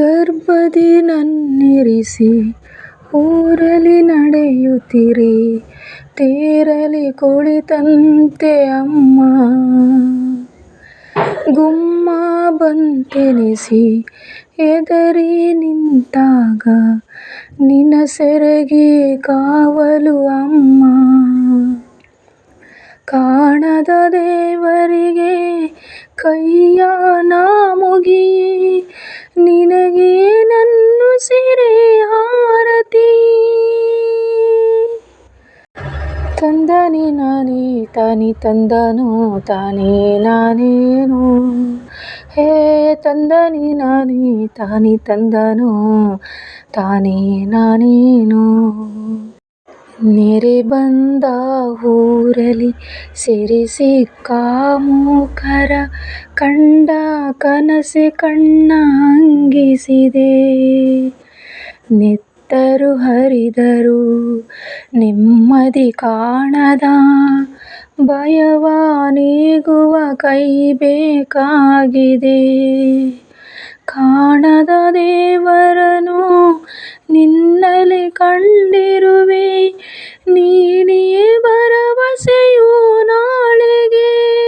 ಗರ್ಭದಿ ನನ್ನಿರಿಸಿ ಊರಲಿ ನಡೆಯುತ್ತಿರಿ, ತೇರಲಿ ಕುಳಿತಂತೆ ಅಮ್ಮ. ಗುಮ್ಮ ಬಂತೆನಿಸಿ ಎದರಿ ನಿಂತಾಗ ನಿನ್ನ ಸೆರಗಿ ಕಾವಲು ಅಮ್ಮ. ಕಾಣದ ದೇವರಿಗೆ ಕೈಯ ನಾ ಮುಗಿಯೇ ತಂದನಿ ನಾನೇ, ತಾನಿ ತಂದನು, ತಾನೇ ನಾನೇನು? ಹೇ ತಂದನೆ ನಾನೇ, ತಾನಿ ತಂದನು, ತಾನೇ ನಾನೇನು? ನೆರೆ ಬಂದ ಊರಲಿ ಸೆರೆ ಸಿಕ್ಕ ಕಂಡ ಕನಸೆ ಕಣ್ಣ ಅಂಗಿಸಿದೆ ನೆತ್ತರು ಹರಿದರು. ನೆಮ್ಮದಿ ಕಾಣದ ಭಯವ ನೀಗುವ ಕೈ ಬೇಕಾಗಿದೆ. ಕಾಣದ ದೇವರನು ನಿನ್ನಲಿ ಕಂಡಿರುವೆ. ನೀನೇ ಭರವಸೆಯು ನಾಳೆಗೆ.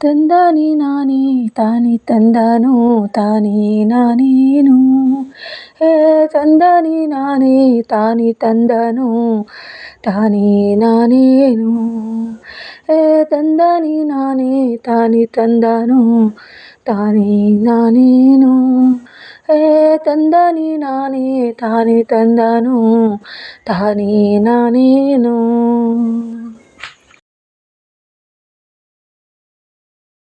ತಂದಾನಿ ನಾನೇ ತಾನಿ ತಂದನು, ತಾನೇ ನಾನೇನು. ಹೇ ತಂದನಿ ನಾನೇ ತಾನಿ ತಂದನು ತಾನೇ ನಾನೇನು ಹೇ ತಂದನಿ ನಾನೇ ತಾನಿ ತಂದನು ತಾನೇ ನಾನೇನು ಹೇ ತಂದನಿ ನಾನೇ ತಾನಿ ತಂದನು ತಾನೇ ನಾನೇನು